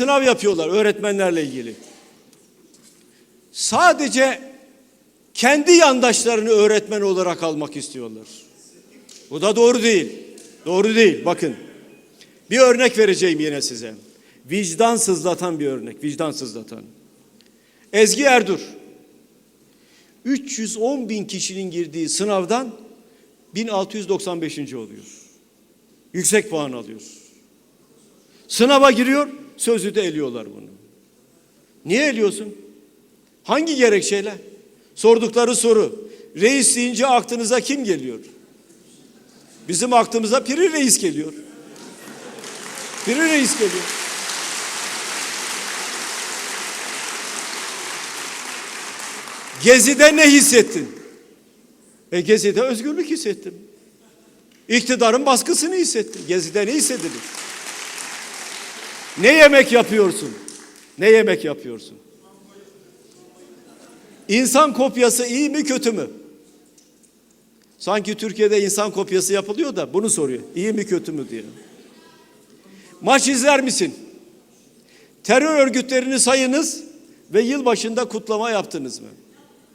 sınav yapıyorlar öğretmenlerle ilgili. Sadece kendi yandaşlarını öğretmen olarak almak istiyorlar. Bu da doğru değil. Doğru değil. Bakın. Bir örnek vereceğim yine size. Vicdan sızlatan bir örnek. Vicdan sızlatan. Ezgi Erdur. 310 bin kişinin girdiği sınavdan 1695. oluyor. Yüksek puan alıyor. Sınava giriyor, sözü de eliyorlar bunu. Niye eliyorsun? Hangi gerekçeyle? Sordukları soru. Reis deyince aklınıza kim geliyor? Bizim aklımıza Piri Reis geliyor. Piri Reis geliyor. Gezi'de ne hissettin? E Gezi'de özgürlük hissettim. İktidarın baskısını hissettim. Gezi'de ne hissedilir? Ne yemek yapıyorsun? Ne yemek yapıyorsun? İnsan kopyası iyi mi kötü mü? Sanki Türkiye'de insan kopyası yapılıyor da bunu soruyor. İyi mi kötü mü diye. Maç izler misin? Terör örgütlerini sayınız ve yılbaşında kutlama yaptınız mı?